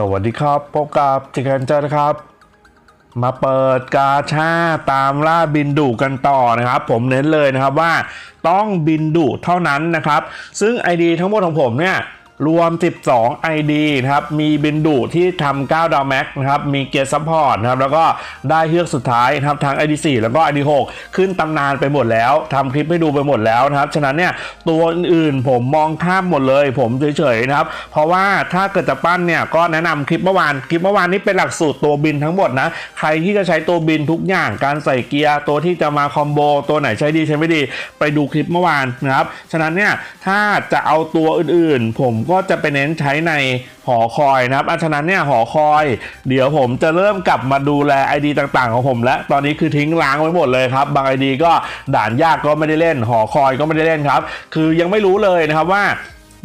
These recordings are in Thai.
สวัสดีครับ พบกับจิกันเจอนะครับ มาเปิดกาชาตามล่าบินดุกันต่อนะครับ ผมเน้นเลยนะครับว่าต้องบินดุเท่านั้นนะครับ ซึ่ง ID ทั้งหมดของผมเนี่ย รวม 12 ID นะครับ มีบินดุที่ทำ9ดาวแม็กนะครับ มีเกียร์ซัพพอร์ตนะครับ แล้วก็ได้เฮือกสุดท้ายนะครับ ทั้ง ID 4 แล้วก็ ID 6 ขึ้นตำนานไปหมดแล้วทำคลิปให้ดูไปหมดแล้วนะครับ ฉะนั้นเนี่ย ตัวอื่นๆผมมองข้ามหมดเลย ผมเฉยๆนะครับ เพราะว่าถ้าเกิดจะปั้นเนี่ย ก็แนะนำคลิปเมื่อวาน คลิปเมื่อวานนี้เป็นหลักสูตรตัวบินทั้งหมดนะ ใครที่จะใช้ตัวบินทุกอย่าง การใส่เกียร์ ตัวที่จะมาคอมโบ ตัวไหนใช้ดีใช้ไม่ดี ไปดูคลิปเมื่อวานนะครับ ฉะนั้นเนี่ย ถ้าจะเอาตัวอื่นๆ ผมก็จะไปเน้นใช้ในหอคอยนะครับอะฉะนั้นเนี่ยหอคอย เดี๋ยวผมจะเริ่มกลับมาดูแล ID ต่างๆ ของผม แล้วตอนนี้คือทิ้งล้างไว้หมดเลยครับบาง ID ก็ด่านยากก็ไม่ได้เล่น หอคอยก็ไม่ได้เล่นครับ คือยังไม่รู้เลยนะครับว่า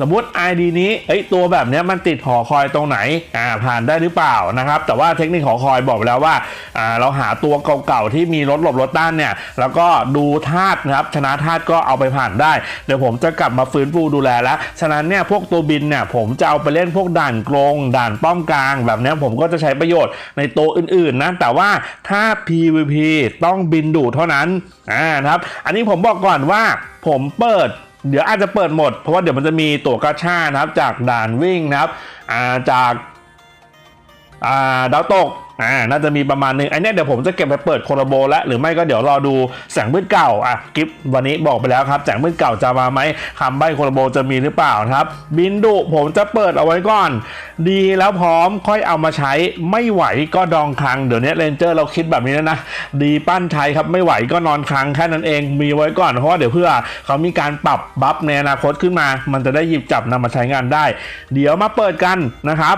สมมติ ID นี้เอ้ยตัวแบบนี้มันติดหอคอยตรงไหนอ่าผ่านได้หรือเปล่านะครับ แต่ว่าเทคนิคหอคอยบอกไปแล้วว่าอ่าเราหาตัวเก่าๆที่มีรถหลบรถต้านเนี่ย แล้วก็ดูธาตุนะครับชนะธาตุก็เอาไปผ่านได้ เดี๋ยวผมจะกลับมาฟื้นฟูดูแลแล้ว ฉะนั้นเนี่ยพวกตัวบินเนี่ยผมจะเอาไปเล่นพวกด่านกรงด่านป้อมกลาง แบบนี้ผมก็จะใช้ประโยชน์ในตัวอื่นๆนะแต่ว่าถ้า PVP ต้องบินดูเท่านั้นอ่านะครับ อันนี้ผมบอกก่อนว่าผมเปิด เดี๋ยวอาจจะเปิดหมดเพราะว่าเดี๋ยวมันจะมีตั๋วกาชานะครับจากด่านวิ่งนะครับจาก อ่าดาวตกอ่าน่าจะมีประมาณนึงไอ้เนี่ยเดี๋ยวผมจะเก็บไปเปิดโคโรโบแล้วหรือไม่ก็เดี๋ยวรอดูแสงมืดเก่าอะกิฟวันนี้บอกไปแล้วครับแสงมืดเก่าจะมาไหมคำใบ้โคโรโบจะมีหรือเปล่าครับ บินดุผมจะเปิดเอาไว้ก่อน ดีแล้วพร้อมค่อยเอามาใช้ไม่ไหวก็ดองคลังเดี๋ยวนี้เรนเจอร์เราคิดแบบนี้แล้วนะ ดีปั้นไทยครับไม่ไหวก็นอนคลังแค่นั้นเองมีไว้ก่อนเพราะว่าเดี๋ยวเพื่อเขามีการปรับบัฟในอนาคตขึ้นมา มันจะได้หยิบจับนำมาใช้งานได้ เดี๋ยวมาเปิดกันนะครับ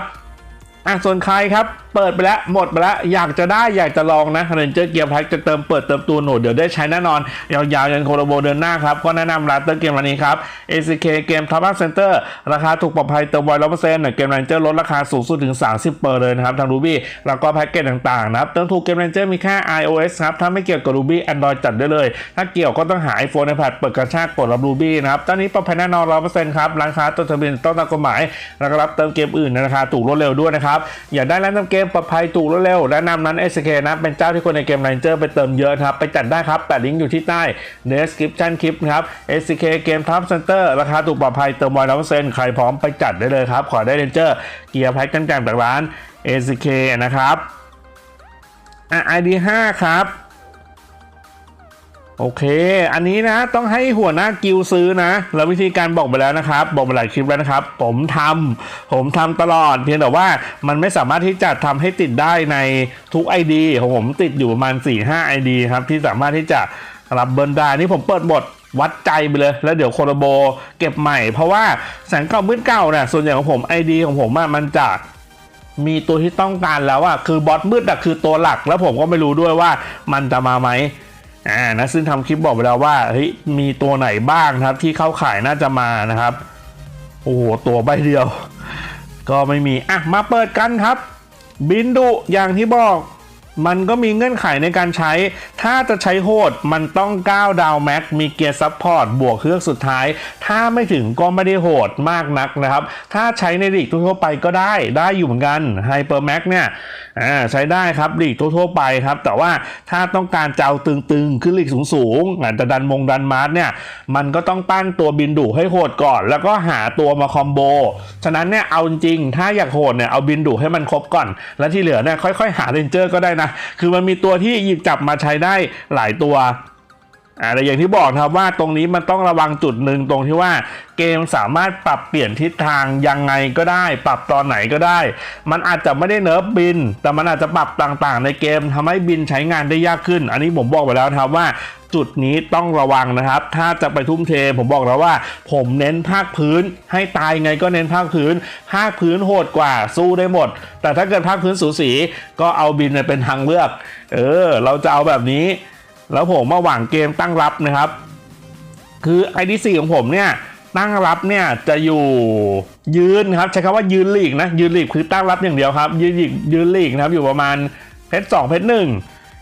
อะส่วนใครครับ เปิดไปแล้วหมดไปแล้วอยากจะได้อยากจะลองนะเรนเจอร์เกียร์แพ็กจะเติมเปิดเติมตัวหนูเดี๋ยวได้ใช้แน่นอน ยาวๆยันโคโรโบเดินหน้าครับก็แนะนำร้านเติมเกมวันนี้ครับ ACK เกมท็อปอัพเซ็นเตอร์ราคาถูกปลอดภัยเติมไวร้อยเปอร์เซ็นต์เกมเรนเจอร์ลดราคาสูงสุดถึง 30เปอร์เลยนะครับทาง Ruby แล้วก็แพ็กเกจต่างๆนะครับเติมถูกเกมเรนเจอร์มีแค่ iOS ครับถ้าไม่เกี่ยวกับ Ruby Android จัดได้เลย ถ้าเกี่ยวก็ต้องหา iPhone iPad เปิดกระชากกดรับ Ruby นะครับตอนนี้ปลอดภัยแน่นอนร้อยเปอร์เซ็นต์ครับร้านค้าต้นทะเบียนต้องตามกฎหมายแล้วก็รับเติมเกมอื่นในราคาถูกรวดเร็วด้วยนะครับอยากได้ร้านเติมเกมปลอดภัยถูกรวดเร็วแนะนำนั้น SK นะเป็นเจ้าที่คนในเกม Ranger ไปเติมเยอะครับ ไปจัดได้ครับแปะลิงก์อยู่ที่ใต้ description คลิปครับ SK เกมทับเซ็นเตอร์ราคาถูกปลอดภัยเติมไวร้อยเปอร์เซ็นต์ใครพร้อมไปจัดได้เลยครับ ขอได้ Ranger เกียร์แพ็คกันจากจากร้าน SK นะครับอะ ID 5ครับ โอเค อันนี้นะต้องให้หัวหน้ากิลซื้อนะ แล้ววิธีการบอกไปแล้วนะครับ บอกมาหลายคลิปแล้วนะครับ ผมทำผมทำตลอด เพียงแต่ว่ามันไม่สามารถที่จะทำให้ติดได้ในทุก ID ของผมติดอยู่ประมาณ 4-5 ID ครับ ที่สามารถที่จะรับเบิร์นได้นี่ผมเปิดบทวัดใจไปเลย แล้วเดี๋ยวโคโรโบเก็บใหม่ เพราะว่าแสงเก่ามืดเก่าเนี่ยส่วนใหญ่ของผม ID ของผมมันจะมีตัวที่ต้องการแล้วอะคือบอสมืดอะคือตัวหลัก แล้วผมก็ไม่รู้ด้วยว่ามันจะมาไหม อ่านะซึ่งทำคลิปบอกไปแล้วว่าเฮ้ยมีตัวไหนบ้างครับที่เข้าขายน่าจะมานะครับ โอ้โห ตัวใบเดียว ก็ไม่มี อะ มาเปิดกันครับ บินดุอย่างที่บอกมันก็มีเงื่อนไขในการใช้ ถ้าจะใช้โหด มันต้อง 9 ดาวแม็ก มีเกียร์ซัพพอร์ต บวกเครื่องสุดท้าย ถ้าไม่ถึงก็ไม่ได้โหดมากนักนะครับ ถ้าใช้ในลีกทั่วไปก็ได้ ได้อยู่เหมือนกัน ไฮเปอร์แม็กเนี่ย อ่าใช้ได้ครับลีกทั่วๆไปครับ แต่ว่าถ้าต้องการเจ้าตึงๆขึ้นลีกสูงๆอ่าจจะดันมงดันมาร์ทเนี่ยมันก็ต้องปั้งตัวบินดุให้โหดก่อน แล้วก็หาตัวมาคอมโบฉะนั้นเนี่ยเอาจริงถ้าอยากโหดเนี่ยเอาบินดุให้มันครบก่อน แล้วที่เหลือเนี่ยค่อยๆ หาเรนเจอร์ก็ได้นะ คือมันมีตัวที่หยิบจับมาใช้ได้หลายตัว อ่าแต่อย่างที่บอกครับว่าตรงนี้มันต้องระวังจุดหนึ่งตรงที่ว่าเกมสามารถปรับเปลี่ยนทิศทางยังไงก็ได้ ปรับตอนไหนก็ได้ มันอาจจะไม่ได้เนิร์ฟบิน แต่มันอาจจะปรับต่างๆ ในเกมทำให้บินใช้งานได้ยากขึ้น อันนี้ผมบอกไปแล้วครับว่าจุดนี้ต้องระวังนะครับ ถ้าจะไปทุ่มเท ผมบอกแล้วว่า ผมเน้นภาคพื้น ให้ตายไงก็เน้นภาคพื้น ภาคพื้นโหดกว่าสู้ได้หมด แต่ถ้าเกิดภาคพื้นสูสีก็เอาบินเป็นทางเลือก เออ เราจะเอาแบบนี้ แล้วผมมาหวังเกมตั้งรับนะครับ คือ ID4 ของผมเนี่ยตั้งรับเนี่ยจะอยู่ยืนครับใช้คำว่ายืนหลีกนะยืนหลีกคือตั้งรับอย่างเดียวครับ ยืนหลีกยืนหลีกนะครับอยู่ประมาณเพชรสองเพชรหนึ่ง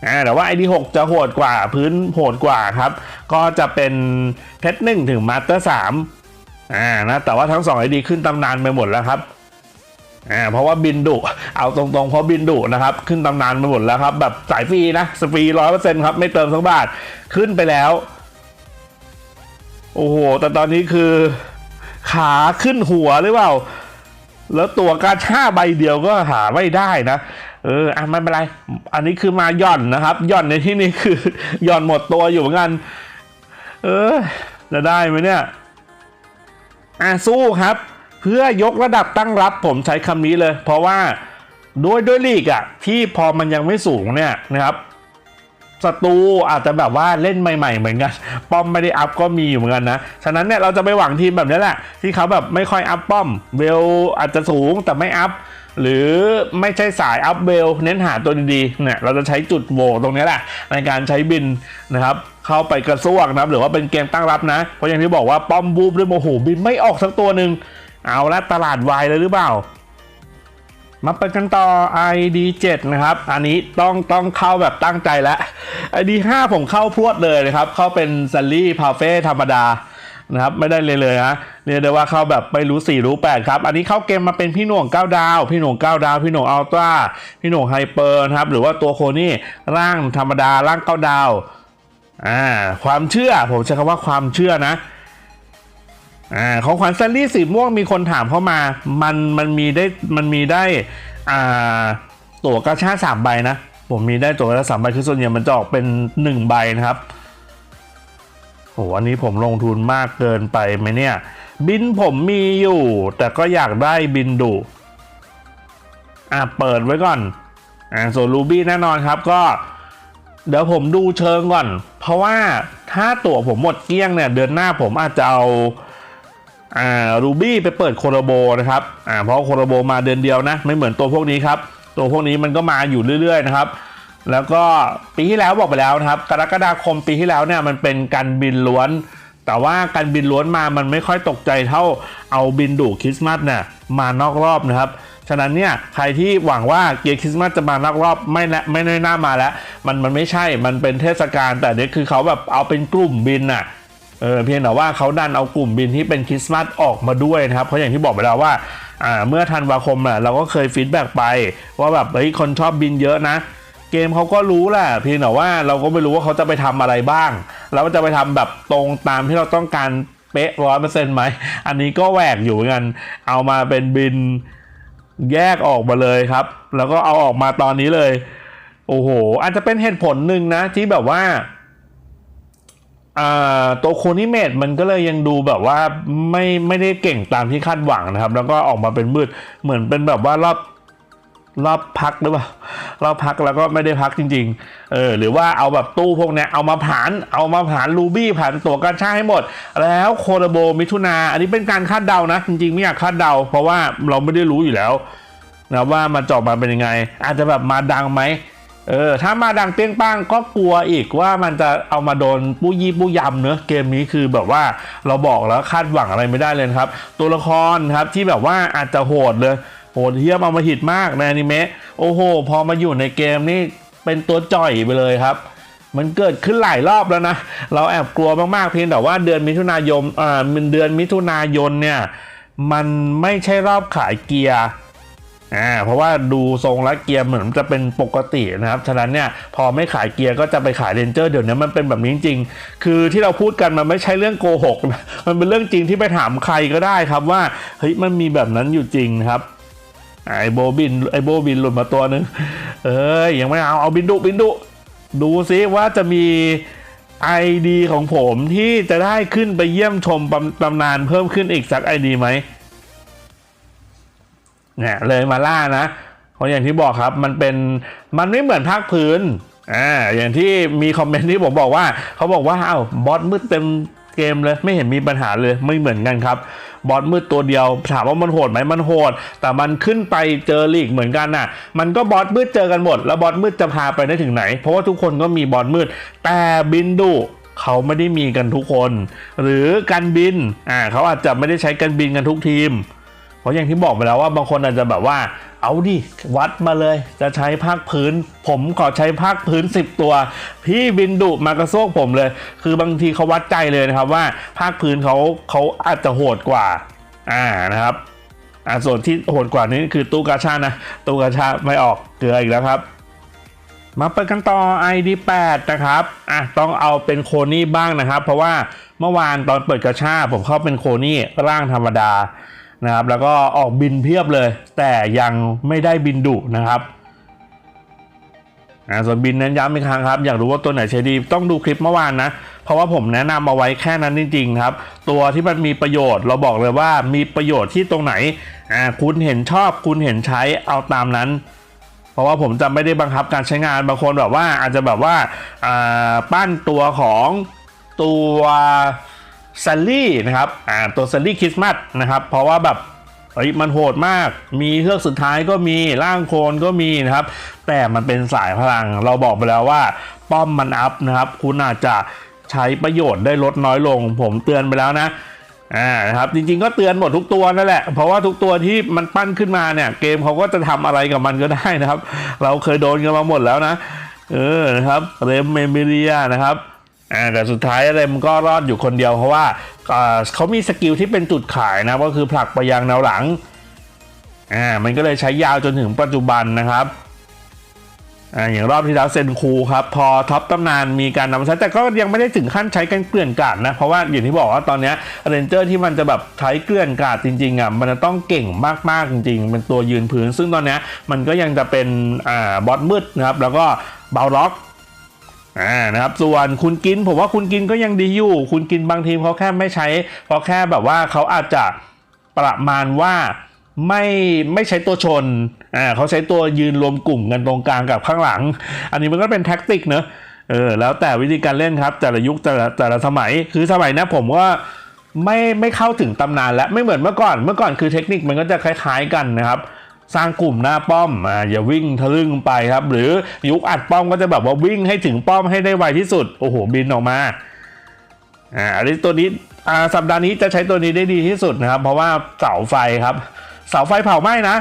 อ่าแต่ว่า ID6 จะโหดกว่าพื้นโหดกว่าครับ ก็จะเป็นเพชรหนึ่งถึงมาสเตอร์สามอ่านะแต่ว่าทั้งสอง ID ขึ้นตำนานไปหมดแล้วครับ อ่าเพราะว่าบินดุเอาตรงๆ เพราะบินดุนะครับขึ้นตำนานมาหมดแล้วครับ แบบสายฟรีนะสฟรีร้อยเปอร์เซ็นต์ครับ ไม่เติมสักบาทขึ้นไปแล้ว โอ้โห แต่ตอนนี้คือ ขาขึ้นหัวหรือเปล่า แล้วตัวกาชาใบเดียวก็หาไม่ได้นะเอออะไม่เป็นไร อันนี้คือมาหย่อนนะครับหย่อนในที่นี้คือหย่อนหมดตัวอยู่เหมือนกัน เออ จะได้ไหมเนี่ย อะสู้ครับ เพื่อยกระดับตั้งรับผมใช้คำนี้เลย เพราะว่าด้วยด้วยลีกอะที่พอมันยังไม่สูงเนี่ยนะครับศัตรูอาจจะแบบว่าเล่นใหม่ ๆ เหมือนกัน ป้อมไม่ได้อัพก็มีอยู่เหมือนกันนะ ฉะนั้นเนี่ยเราจะไปหวังทีมแบบนี้แหละ ที่เขาแบบไม่ค่อยอัพป้อมเวลอาจจะสูงแต่ไม่อัพ หรือไม่ใช่สายอัพเวลเน้นหาตัวดีๆเนี่ยเราจะใช้จุดโหวตรงนี้แหละ ในการใช้บินนะครับ เข้าไปกระซวกนะหรือว่าเป็นเกมตั้งรับนะ เพราะอย่างที่บอกว่าป้อมบูบด้วยโมโหบินไม่ออกสักตัวหนึ่ง เอาละตลาดวายเลยหรือเปล่า มาไปกันต่อ ID 7 นะครับ อันนี้ต้องต้องเข้าแบบตั้งใจแล้ว ID 5 ผมเข้าพรวดเลยนะครับ เข้าเป็นซัลลี่พาเฟ่ธรรมดานะครับไม่ได้เลยเลยฮะเรียกได้ว่าเข้าแบบไม่รู้ 4 รู้ 8 ครับ อันนี้เข้าเกมมาเป็นพี่หน่วง 9 ดาว พี่หน่วง 9 ดาว พี่หน่วงอัลตร้าพี่หน่วงไฮเปอร์นะครับ หรือว่าตัวโคนี่ร่างธรรมดาร่าง 9 ดาวอ่าความเชื่อผมใช้คำว่าความเชื่อนะ อ่าของขวัญซันลี่สีม่วงมีคนถามเข้ามา มันมันมีได้มันมีได้อ่าตั๋วกาชาสามใบนะ ผมมีได้ตั๋วกาชาสามใบคือส่วนใหญ่มันจะออกเป็นหนึ่งใบนะครับโหอันนี้ผมลงทุนมากเกินไปไหมเนี่ย บินผมมีอยู่ แต่ก็อยากได้บินดุอะเปิดไว้ก่อนอ่าส่วนรูบี้แน่นอนครับก็ เดี๋ยวผมดูเชิงก่อน เพราะว่าถ้าตั๋วผมหมดเกลี้ยงเนี่ย เดือนหน้าผมอาจจะเอา อ่ารูบี้ไปเปิดโคโรโบนะครับอ่าเพราะโคโรโบมาเดือนเดียวนะ ไม่เหมือนตัวพวกนี้ครับ ตัวพวกนี้มันก็มาอยู่เรื่อยๆนะครับ แล้วก็ปีที่แล้วบอกไปแล้วนะครับ กรกฎาคมปีที่แล้วเนี่ยมันเป็นการบินล้วน แต่ว่าการบินล้วนมามันไม่ค่อยตกใจเท่าเอาบินดุคริสต์มาสเนี่ยมานอกรอบนะครับฉะนั้นเนี่ยใครที่หวังว่าเกียร์คริสต์มาสจะมานอกรอบไม่และไม่ได้น่ามาแล้ว มันมันไม่ใช่มันเป็นเทศกาลแต่เนี่ยคือเขาแบบเอาเป็นกลุ่มบินน่ะ เออเพียงแต่ว่าเขาดันเอากลุ่มบินที่เป็นคริสต์มาสออกมาด้วยนะครับ เพราะอย่างที่บอกไปแล้วว่าอ่าเมื่อธันวาคมอะเราก็เคยฟีดแบ็กไป ว่าแบบเฮ้ยคนชอบบินเยอะนะ เกมเขาก็รู้แหละเพียงแต่ว่าเราก็ไม่รู้ว่าเขาจะไปทำอะไรบ้าง แล้วจะไปทำแบบตรงตามที่เราต้องการเป๊ะร้อยเปอร์เซ็นต์ไหมอันนี้ก็แหวกอยู่เหมือนกันเอามาเป็นบินแยกออกมาเลยครับ แล้วก็เอาออกมาตอนนี้เลย โอ้โห อาจจะเป็นเหตุผลหนึ่งนะที่แบบว่า ตัวโคนิเมตมันก็เลยยังดูแบบว่าไม่ไม่ได้เก่งตามที่คาดหวังนะครับ แล้วก็ออกมาเป็นมืดเหมือนเป็นแบบว่ารอบรอบพักหรือเปล่ารอบพักแล้วก็ไม่ได้พักจริง ๆ เออหรือว่าเอาแบบตู้พวกเนี้ยเอามาผ่าน เอามาผ่านรูบี้ผ่านตัวการช่าให้หมด แล้วโคโรโบมิถุนา อันนี้เป็นการคาดเดานะ จริงๆ ไม่อยากคาดเดา เพราะว่าเราไม่ได้รู้อยู่แล้วนะว่ามันจอกมาเป็นยังไง อาจจะแบบมาดังไหม เออถ้ามาดังเปี้ยงป้างก็กลัวอีกว่ามันจะเอามาโดนปู้ยี่ปู้ยำเนอะเกมนี้คือแบบว่าเราบอกแล้วคาดหวังอะไรไม่ได้เลยครับ ตัวละครครับที่แบบว่าอาจจะโหดเลยโหดเทียมเอามาหิดมากในอนิเมะโอ้โห พอมาอยู่ในเกมนี่เป็นตัวจ่อยไปเลยครับ มันเกิดขึ้นหลายรอบแล้วนะ เราแอบกลัวมากๆเพียงแต่ว่าเดือนมิถุนายนอ่าเดือนมิถุนายนเนี่ยมันไม่ใช่รอบขายเกียร์ อ่าเพราะว่าดูทรงและเกียร์เหมือนจะเป็นปกตินะครับฉะนั้นเนี่ยพอไม่ขายเกียร์ก็จะไปขายเรนเจอร์เดี๋ยวนี้มันเป็นแบบนี้จริงๆ คือที่เราพูดกันมันไม่ใช่เรื่องโกหกนะมันเป็นเรื่องจริงที่ไปถามใครก็ได้ครับว่าเฮ้ยมันมีแบบนั้นอยู่จริงครับไอโบบินไอโบบินหลุดมาตัวนึงเอ้ยยังไม่เอาเอาบินดุบินดุดูซิว่าจะมี ID ของผมที่จะได้ขึ้นไปเยี่ยมชมตำตำนานเพิ่มขึ้นอีกสัก ID ไหม เนี่ยเลยมาล่านะเพราะอย่างที่บอกครับมันเป็นมันไม่เหมือนภาคพื้นอ่าอย่างที่มีคอมเมนต์ที่ผมบอกว่า เขาบอกว่าอ้าวบอสมืดเต็มเกมเลยไม่เห็นมีปัญหาเลยไม่เหมือนกันครับบอสมืดตัวเดียวถามว่ามันโหดไหมมันโหด แต่มันขึ้นไปเจอลีกเหมือนกันน่ะ มันก็บอสมืดเจอกันหมด แล้วบอสมืดจะพาไปได้ถึงไหน เพราะว่าทุกคนก็มีบอสมืด แต่บินดุเขาไม่ได้มีกันทุกคน หรือการบินอ่าเขาอาจจะไม่ได้ใช้การบินกันทุกทีม เพราะอย่างที่บอกไปแล้วว่าบางคนอาจจะแบบว่า เอาดิวัดมาเลย จะใช้ภาคพื้น ผมขอใช้ภาคพื้น 10 ตัว พี่บินดุมากระโซกผมเลย คือบางทีเขาวัดใจเลยนะครับว่าภาคพื้นเขาเขาอาจจะโหดกว่าอ่านะครับอ่าส่วนที่โหดกว่านี้คือตู้กาชานะตู้กาชาไม่ออกเกลืออีกแล้วครับมาเปิดกันต่อ ID8 นะครับอะต้องเอาเป็นโคนี่บ้างนะครับ เพราะว่าเมื่อวานตอนเปิดกระชาผมเข้าเป็นโคนี่ร่างธรรมดา นะครับแล้วก็ออกบินเพียบเลย แต่ยังไม่ได้บินดุนะครับอ่าส่วนบินเน้นย้ำอีกครั้งครับ อยากรู้ว่าตัวไหนใช้ดีต้องดูคลิปเมื่อวานนะ เพราะว่าผมแนะนำเอาไว้แค่นั้นจริงๆครับ ตัวที่มันมีประโยชน์เราบอกเลยว่ามีประโยชน์ที่ตรงไหนอ่าคุณเห็นชอบคุณเห็นใช้เอาตามนั้น เพราะว่าผมจะไม่ได้บังคับการใช้งานบางคนแบบว่าอาจจะแบบว่าอ่าปั้นตัวของตัว ซัลลี่นะครับอ่าตัวซัลลี่คริสต์มาสนะครับ เพราะว่าแบบเฮ้ยมันโหดมาก มีเฮือกสุดท้ายก็มีร่างโคลนก็มีนะครับ แต่มันเป็นสายพลัง เราบอกไปแล้วว่า ป้อมมันอัพนะครับ คุณอาจจะใช้ประโยชน์ได้ลดน้อยลง ผมเตือนไปแล้วนะอ่านะครับจริงๆก็เตือนหมดทุกตัวนั่นแหละ เพราะว่าทุกตัวที่มันปั้นขึ้นมาเนี่ย เกมเขาก็จะทำอะไรกับมันก็ได้นะครับ เราเคยโดนกันมาหมดแล้วนะ เออนะครับเรมเมมิเลียนะครับ อ่าแต่สุดท้ายเรมก็รอดอยู่คนเดียวเพราะว่าเขามีสกิลที่เป็นจุดขายนะก็คือผลักไปยังแนวหลังอ่ามันก็เลยใช้ยาวจนถึงปัจจุบันนะครับอ่าอย่างรอบที่แล้วเซนคูครับพอท็อปตำนานมีการนำใช้แต่ก็ยังไม่ได้ถึงขั้นใช้กันเกลื่อนกลาดนะเพราะว่าอย่างที่บอกว่าตอนนี้เรนเจอร์ที่มันจะแบบใช้เกลื่อนกลาดจริงๆอะมันจะต้องเก่งมากๆจริงๆ เป็นตัวยืนพื้น ซึ่งตอนนี้มันก็ยังจะเป็นอ่าบอสมืดนะครับแล้วก็เบาล็อก อ่านะครับ ส่วนคุณกินผมว่าคุณกินก็ยังดีอยู่ คุณกินบางทีมเขาแค่ไม่ใช้เพราะแค่แบบว่าเขาอาจจะประมาณว่าไม่ไม่ใช้ตัวชน อ่าเขาใช้ตัวยืนรวมกลุ่มกันตรงกลางกับข้างหลัง อันนี้มันก็เป็นแท็กติกเนอะเออแล้วแต่วิธีการเล่นครับ แต่ละยุคแต่ละแต่ละสมัยคือสมัยนี้ผมว่าไม่ไม่เข้าถึงตำนานแล้วไม่เหมือนเมื่อก่อนเมื่อก่อนคือเทคนิคมันก็จะคล้าย ๆกันนะครับ สร้างกลุ่มหน้าป้อมอ่าอย่าวิ่งทะลึ่งไปครับ หรือยุคอัดป้อมก็จะแบบว่าวิ่งให้ถึงป้อมให้ได้ไวที่สุด โอ้โหบินออกมาอ่าอันนี้ตัวนี้อ่าสัปดาห์นี้จะใช้ตัวนี้ได้ดีที่สุดนะครับ เพราะว่าเสาไฟครับ เสาไฟเผาไหม้นะ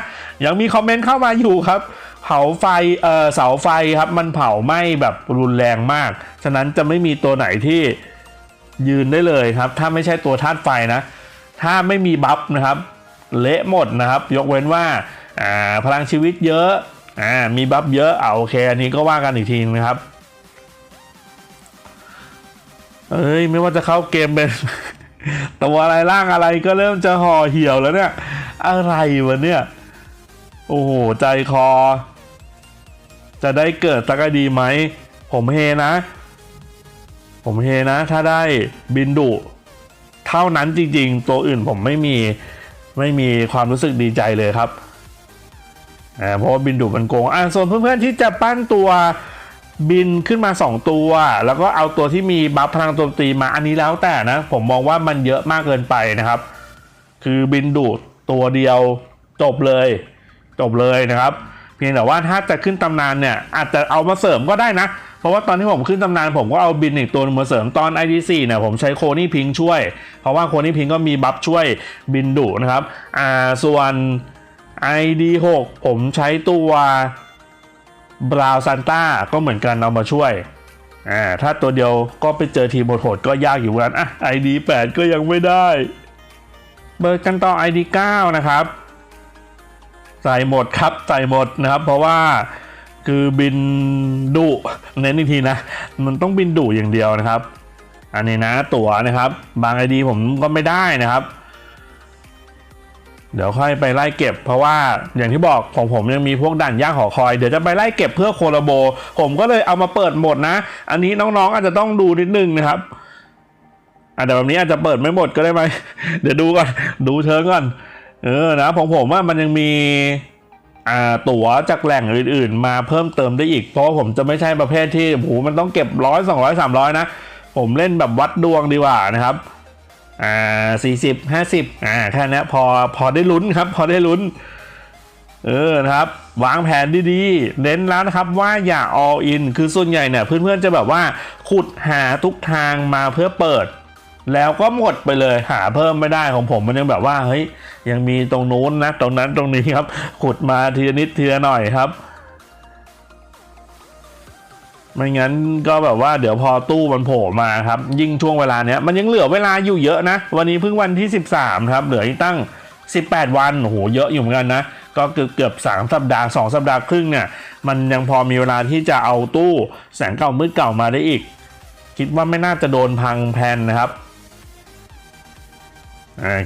ยังมีคอมเมนต์เข้ามาอยู่ครับเผาไฟเอ่อเสาไฟครับมันเผาไหม้แบบรุนแรงมาก ฉะนั้นจะไม่มีตัวไหนที่ยืนได้เลยครับ ถ้าไม่ใช่ตัวธาตุไฟนะ ถ้าไม่มีบัฟนะครับ เละหมดนะครับ ยกเว้นว่า อ่าพลังชีวิตเยอะอ่ามีบัฟเยอะเอาโอเคอันนี้ก็ว่ากันอีกทีนะครับเอ้ยไม่ว่าจะเข้าเกมเป็นตัวอะไรร่างอะไรก็เริ่มจะห่อเหี่ยวแล้วเนี่ย อะไรวะเนี่ย โอ้โห ใจคอ จะได้เกิดสักดีไหม ผมเฮนะ ผมเฮนะ ถ้าได้บินดุ เท่านั้นจริงๆ ตัวอื่นผมไม่มี ไม่มีความรู้สึกดีใจเลยครับ เพราะว่าบินดุมันโกงอ่าส่วนเพื่อนๆที่จะปั้นตัวบินขึ้นมา 2 ตัว แล้วก็เอาตัวที่มีบัฟพลังโจมตีมาอันนี้แล้วแต่นะ ผมมองว่ามันเยอะมากเกินไปนะครับ คือบินดูดตัวเดียวจบเลย จบเลยนะครับ เพียงแต่ว่าถ้าจะขึ้นตำนานเนี่ย อาจจะเอามาเสริมก็ได้นะ เพราะว่าตอนที่ผมขึ้นตำนานผมก็เอาบินอีกตัวมาเสริมตอน ID4 เนี่ยผมใช้โคนี่พิงช่วย เพราะว่าโคนี่พิงก็มีบัฟช่วยบินดุนะครับอ่าส่วน ID6 ผมใช้ตัวบราวซันต้าก็เหมือนกันเอามาช่วยอ่าถ้าตัวเดียวก็ไปเจอทีมโหดๆก็ยากอยู่เหมือนกันอะ ID8 ก็ยังไม่ได้ เบิร์กันต่อ ID 9 นะครับใส่หมดครับใส่หมดนะครับ เพราะว่าคือบินดุเน้นอีกทีนะ มันต้องบินดุอย่างเดียวนะครับ อันนี้นะตั๋วนะครับ บาง ID ผมก็ไม่ได้นะครับ เดี๋ยวค่อยไปไล่เก็บ เพราะว่าอย่างที่บอกของผมยังมีพวกด่านยากหอคอย เดี๋ยวจะไปไล่เก็บเพื่อโคลโบ ผมก็เลยเอามาเปิดหมดนะ อันนี้น้องๆอาจจะต้องดูนิดนึงนะครับอาจจะแบบนี้อาจจะเปิดไม่หมดก็ได้ไหมเดี๋ยวดูก่อนดูเชิงก่อนเออนะของผมว่ามันยังมีอ่าตั๋วจากแหล่งอื่น ๆ มาเพิ่มเติมได้อีก เพราะผมจะไม่ใช่ประเภทที่โอ้โหมันต้องเก็บร้อยสองร้อยสามร้อยนะ ผมเล่นแบบวัดดวงดีกว่านะครับ อ่าสี่สิบห้าสิบอ่าแค่นี้พอพอได้ลุ้นครับ พอได้ลุ้น เออครับ วางแผนดีๆ เน้นแล้วนะครับว่าอย่า all in คือส่วนใหญ่เนี่ย เพื่อนๆจะแบบว่าขุดหาทุกทางมาเพื่อเปิด แล้วก็หมดไปเลยหาเพิ่มไม่ได้ของผมมันยังแบบว่าเฮ้ยยังมีตรงนู้นนะตรงนั้นตรงนี้ครับ ขุดมาทีนิดทีละหน่อยครับ ไม่งั้นก็แบบว่าเดี๋ยวพอตู้มันโผล่มาครับ ยิ่งช่วงเวลาเนี้ยมันยังเหลือเวลาอยู่เยอะนะ วันนี้เพิ่งวันที่ 13 ครับเหลืออีกตั้ง 18 วันโอ้โหเยอะอยู่เหมือนกันนะก็เกือบเกือบ3สัปดาห์ 2 สัปดาห์ครึ่งเนี่ยมันยังพอมีเวลาที่จะเอาตู้แสงเก่ามืดเก่ามาได้อีก คิดว่าไม่น่าจะโดนพังแพลนนะครับ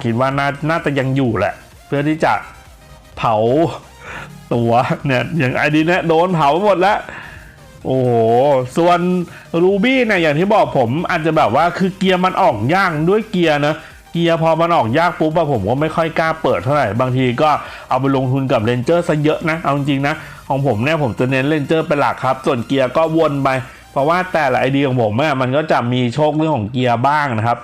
คิดว่าน่าน่าจะยังอยู่แหละ เพื่อที่จะเผาตัวเนี่ยอย่างไอดีเนี่ยโดนเผาหมดแล้ว โอ้โห ส่วนรูบี้เนี่ยอย่างที่บอกผมอาจจะแบบว่าคือเกียร์มันออกยากด้วยเกียร์นะเกียร์พอมันออกยากปุ๊บอะผมก็ไม่ค่อยกล้าเปิดเท่าไหร่บางทีก็เอาไปลงทุนกับเรนเจอร์ซะเยอะนะ เอาจริงนะ ของผมเนี่ยผมจะเน้นเรนเจอร์เป็นหลักครับ ส่วนเกียร์ก็วนไป เพราะว่าแต่ละไอเดียของผมอะมันก็จะมีโชคเรื่องของเกียร์บ้างนะครับ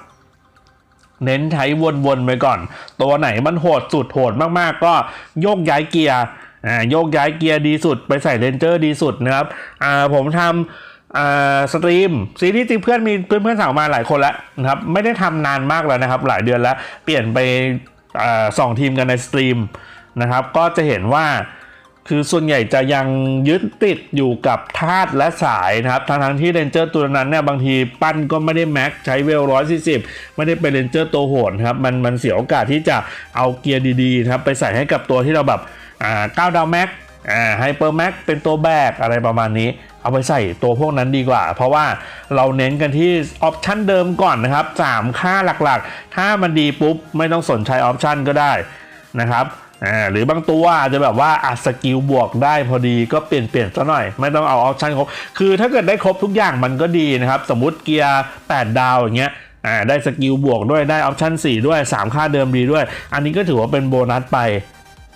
เน้นใช้วนๆไปก่อน ตัวไหนมันโหดสุดโหดมากๆ ก็โยกย้ายเกียร์ อ่าโยกย้ายเกียร์ดีสุดไปใส่เรนเจอร์ดีสุดนะครับอ่าผมทำอ่าสตรีมซีรีส์จริงเพื่อนมีเพื่อนเพื่อนสั่งมาหลายคนแล้วนะครับไม่ได้ทำนานมากแล้วนะครับ หลายเดือนแล้ว เปลี่ยนไปอ่าสองทีมกันในสตรีมนะครับก็จะเห็นว่าคือส่วนใหญ่จะยังยึดติดอยู่กับธาตุและสายนะครับทั้งทั้งที่เรนเจอร์ตัวนั้นเนี่ยบางทีปั้นก็ไม่ได้แม็กใช้เวลร้อยสี่สิบไม่ได้เป็นเรนเจอร์ตัวโหดนครับมันมันเสียโอกาสที่จะเอาเกียร์ดีๆนะครับไปใส่ให้กับตัวที่เราแบบ ก้าดาวแม็กไฮเปอร์แม็กเป็นตัวแบกอะไรประมาณนี้ เอาไปใส่ตัวพวกนั้นดีกว่า เพราะว่าเราเน้นกันที่ออปชันเดิมก่อนนะครับสามค่าหลักๆ ถ้ามันดีปุ๊บ ไม่ต้องสนใจออปชันก็ได้นะครับหรือบางตัวอาจจะแบบว่าอัดสกิลบวกได้พอดีก็เปลี่ยนเปลี่ยนซะหน่อย ไม่ต้องเอาออปชันครบ คือถ้าเกิดได้ครบทุกอย่างมันก็ดีนะครับ สมมติเกียร์ 8 ดาวอย่างเงี้ยได้สกิลบวกด้วยได้ออปชัน4 ด้วย 3 ค่าเดิมดีด้วย อันนี้ก็ถือว่าเป็นโบนัสไป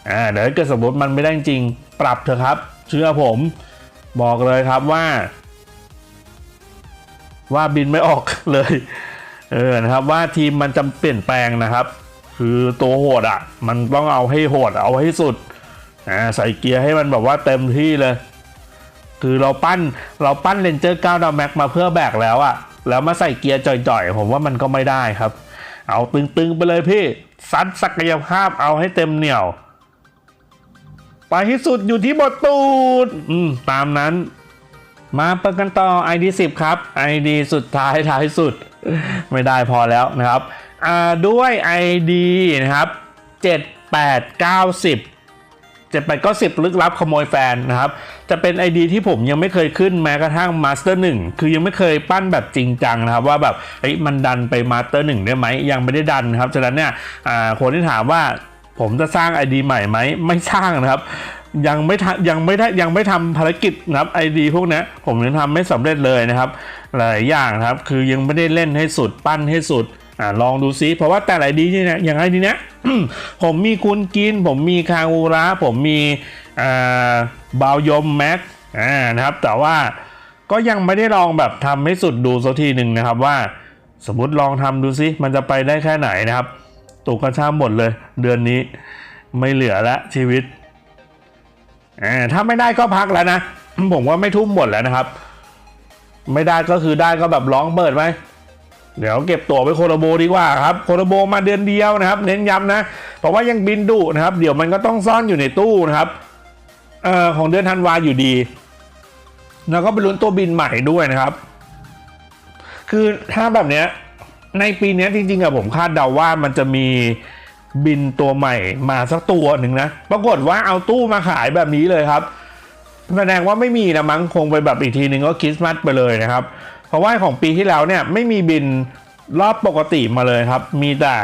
อ่าเดี๋ยวเกิดสมมติมันไม่ได้จริง ปรับเถอะครับ เชื่อผมบอกเลยครับว่า ว่าบินไม่ออกเลยเออนะครับว่าทีมมันจะเปลี่ยนแปลงนะครับ คือตัวโหดอะ มันต้องเอาให้โหดเอาให้สุดอ่าใส่เกียร์ให้มันแบบว่าเต็มที่เลย คือเราปั้นเราปั้นเลนเจอร์9ดาวแม็กมาเพื่อแบกแล้วอะ แล้วมาใส่เกียร์จ่อยๆ ผมว่ามันก็ไม่ได้ครับ เอาตึงๆไปเลยพี่ซัดศักยภาพเอาให้เต็มเหนี่ยว ไปที่สุดอยู่ที่บทตูดอืมตามนั้น มาเปิดกันต่อ ID 10 ครับ ID สุดท้ายท้ายสุด ไม่ได้พอแล้วนะครับอ่าด้วย ID นะครับ 7890 7890 ลึกลับขโมยแฟนนะครับ จะเป็น ID ที่ผมยังไม่เคยขึ้นแม้กระทั่ง Master 1คือยังไม่เคยปั้นแบบจริงจังนะครับ ว่าแบบเฮ้ยมันดันไป Master 1ได้ไหมยังไม่ได้ดันนะครับฉะนั้นเนี่ยอ่าคนที่ถามว่า ผมจะสร้าง ID ใหม่ไหมไม่สร้างนะครับ ยังไม่ยังไม่ได้ยังไม่ทำภารกิจนะครับ ID พวกนี้ผมยังทำไม่สำเร็จเลยนะครับ หลายอย่างนะครับคือยังไม่ได้เล่นให้สุดปั้นให้สุดอ่าลองดูซิเพราะว่าแต่ละ ID เนี่ยอย่าง ID เนี้ยผมมีคุณกิน ผมมีคางูระผมมีอ่าบาวยมแม็กอ่านะครับ แต่ว่าก็ยังไม่ได้ลองแบบทำให้สุดดูสักทีหนึ่งนะครับว่า สมมติลองทำดูซิมันจะไปได้แค่ไหนนะครับ ตกกระชาหมดเลย เดือนนี้ไม่เหลือแล้วชีวิตอถ้าไม่ได้ก็พักแล้วนะ ผมว่าไม่ทุ่มหมดแล้วนะครับ ไม่ได้ก็คือได้ก็แบบร้องเปิดไหมเดี๋ยวเก็บตั๋วไปโคโรโบดีกว่าครับโคโรโบมาเดือนเดียวนะครับ เน้นย้ำนะ เพราะว่ายังบินดุนะครับ เดี๋ยวมันก็ต้องซ่อนอยู่ในตู้นะครับเอ่อของเดือนธันวาอยู่ดี แล้วก็ไปลุ้นตัวบินใหม่ด้วยนะครับ คือถ้าแบบเนี้ย ในปีนี้จริงๆอะผมคาดเดาว่ามันจะมีบินตัวใหม่มาสักตัวหนึ่งนะ ปรากฏว่าเอาตู้มาขายแบบนี้เลยครับ แสดงว่าไม่มีนะมั้งคงไปแบบอีกทีหนึ่งก็คริสต์มาสไปเลยนะครับ เพราะว่าของปีที่แล้วเนี่ยไม่มีบินรอบปกติมาเลยครับ มีแต่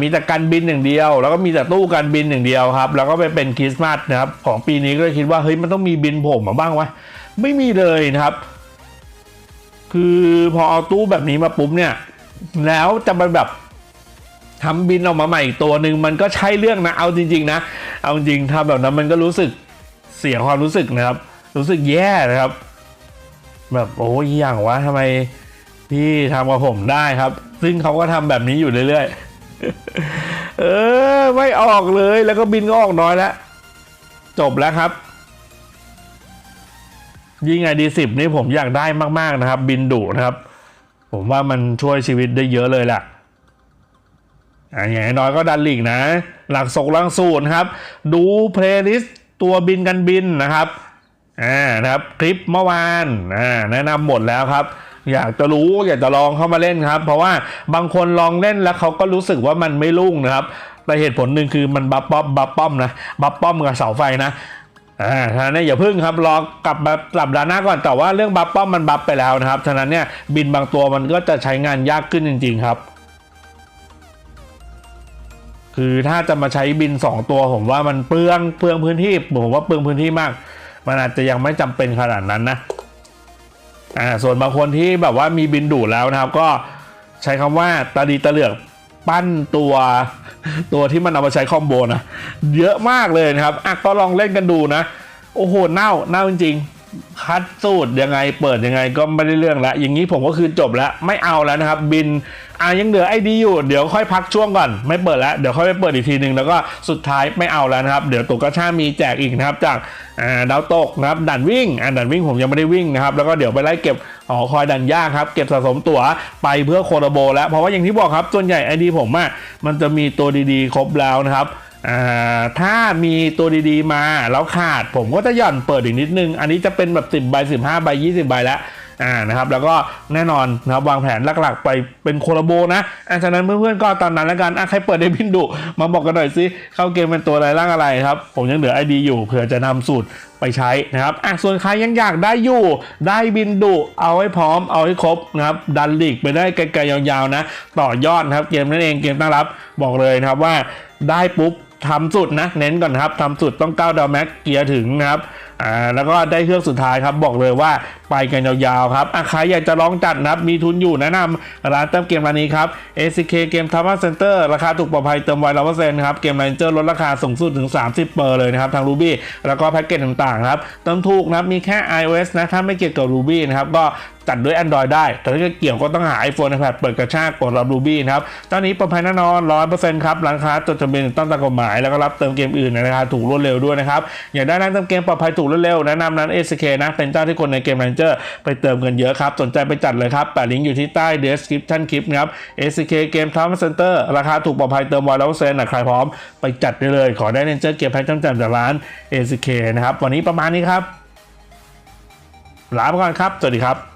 มีแต่การบินอย่างเดียว แล้วก็มีแต่ตู้การบินอย่างเดียวครับ แล้วก็ไปเป็นคริสต์มาสนะครับ ของปีนี้ก็เลยคิดว่าเฮ้ยมันต้องมีบินผมมาบ้างวะไม่มีเลยนะครับ คือพอเอาตู้แบบนี้มาปุ๊บเนี่ย แล้วจะไปแบบทำบินออกมาใหม่อีกตัวหนึ่งมันก็ใช่เรื่องนะ เอาจริง ๆ นะ เอาจริงทำแบบนั้นมันก็รู้สึกเสียความรู้สึกนะครับ รู้สึกแย่นะครับ แบบโอ้ยอย่างวะทำไมพี่ทำกับผมได้ครับ ซึ่งเขาก็ทำแบบนี้อยู่เรื่อยๆเออไม่ออกเลยแล้วก็บินก็ออกน้อยแล้วจบแล้วครับ ยิ่งไอดีสิบนี่ผมอยากได้มาก ๆ นะครับ บินดุนะครับ ผมว่ามันช่วยชีวิตได้เยอะเลยแหละอะอย่างน้อยก็ดันลีกนะ หลักศกหลังสูตรครับ ดูเพลย์ลิสต์ตัวบินกันบินนะครับอ่านะครับ คลิปเมื่อวานอ่าแนะนำหมดแล้วครับ อยากจะรู้อยากจะลองเข้ามาเล่นครับ เพราะว่าบางคนลองเล่นแล้วเขาก็รู้สึกว่ามันไม่รุ่งนะครับแต่เหตุผลหนึ่งคือมันบัฟป้อมบัฟป้อมนะบัฟป้อมกับเสาไฟนะ อ่าฉะนั้นเนี่อย่าพึ่งครับรอกลับมาสัปดาห์หน้าก่อนแต่ว่าเรื่องบัฟป้อมมันบัฟไปแล้วนะครับฉะนั้นเนี่ยบินบางตัวมันก็จะใช้งานยากขึ้นจริง ๆครับ คือถ้าจะมาใช้บิน 2 ตัวผมว่ามันเปลืองเปลืองพื้นที่ผมว่าเปลืองพื้นที่มาก มันอาจจะยังไม่จำเป็นขนาดนั้นนะอ่าส่วนบางคนที่แบบว่ามีบินดูแล้วนะครับ ก็ใช้คำว่าตาดีตะเหลือก ปั้นตัวตัวที่มันเอามาใช้คอมโบนะ เยอะมากเลยนะครับอะก็ลองเล่นกันดูนะ โอ้โห เน่า เน่าจริงๆ คัดสูตรยังไงเปิดยังไงก็ไม่ได้เรื่องแล้วอย่างนี้ผมก็คือจบแล้วไม่เอาแล้วนะครับ บินอะยังเหลือไอดีอยู่เดี๋ยวค่อยพักช่วงก่อน ไม่เปิดแล้วเดี๋ยวค่อยไปเปิดอีกทีหนึ่งแล้วก็สุดท้ายไม่เอาแล้วนะครับ เดี๋ยวตัวกระชามีแจกอีกนะครับ จากอ่าดาวตกนะครับด่านวิ่งอ่าด่านวิ่งผมยังไม่ได้วิ่งนะครับแล้วก็เดี๋ยวไปไล่เก็บหอคอยดันยากครับ เก็บสะสมตั๋วไปเพื่อโคโรโบ แล้วเพราะว่าอย่างที่บอกครับส่วนใหญ่ไอดีผมอะมันจะมีตัวดีๆ ครบแล้วนะครับ ถ้ามีตัวดีๆมาแล้วขาดผมก็จะหย่อนเปิดอีกนิดนึง อันนี้จะเป็นแบบ 10ใบ15ใบ20ใบแล้วอ่านะครับแล้วก็แน่นอนนะครับวางแผนหลักๆ ไปเป็นโคลาโบนะอะฉะนั้นเพื่อนๆก็ตามนั้นแล้วกันอะใครเปิดได้บินดุมาบอกกันหน่อยสิเข้าเกมเป็นตัวอะไรร่างอะไรครับ ผมยังเหลือไอดีอยู่เผื่อจะนำสูตรไปใช้นะครับอะส่วนใครยังอยากได้อยู่ ได้บินดุเอาให้พร้อมเอาให้ครบนะครับดันลีกไปได้ไกลๆยาวๆนะ ต่อยอดนะครับเกมนั่นเองเกมตั้งรับบอกเลยนะครับว่าได้ปุ๊บ ทำสุดนะ เน้นก่อนครับทำสุดต้องก้าดาวแม็กเกียร์ถึงนะครับอ่าแล้วก็ได้เครื่องสุดท้ายครับบอกเลยว่าไปกันยาวๆครับอะใครอยากจะลองจัดนะครับมีทุนอยู่แนะนำร้านเติมเกมร้านนี้ครับ ACK เกมท m ม r Center ราคาถูกปลอดภัยเติมไวร้อยเปอร์เซ็นต์ครับเกม Manager ลดราคาสูงสุดถึง 30 เปอร์เลยนะครับทาง Ruby แล้วก็แพ็กเกจต่างๆครับเติมถูกนะครับมีแค่ iOS นะถ้าไม่เกี่ยวกับ Ruby นะครับก็จัดด้วย Android ได้ แต่ถ้าเกี่ยวก็ต้องหา iPhone iPad เปิดกระชากกดรับ Ruby นะครับเจ้านี้ปลอดภัยแน่นอน100%ครับร้านค้าจดทะเบียนต้องตามกฎหมายแล้วก็รับเติมเกมอื่นในราคาถูกรวดเร็วด้วยนะครับอยากได้ร้านเติมเกมปลอดภัยถูกรวดเร็วแนะนำนั้น SK นะ เป็นเจ้าที่คนในเกม Manager ไปเติมเงินเยอะครับ สนใจไปจัดเลยครับแปะลิงก์อยู่ที่ใต้ description คลิปนะครับ ACK เกมท m ม r Center ราคาถูกปลอดภัยเติมไวร้วเปอร์เซ็นนะใครพร้อมไปจัดได้เลย ขอได้เน้นเจอเกมแพ็คจำจำจากร้าน SK นะครับ วันนี้ประมาณนี้ครับลาไปก่อนครับ สวัสดีครับ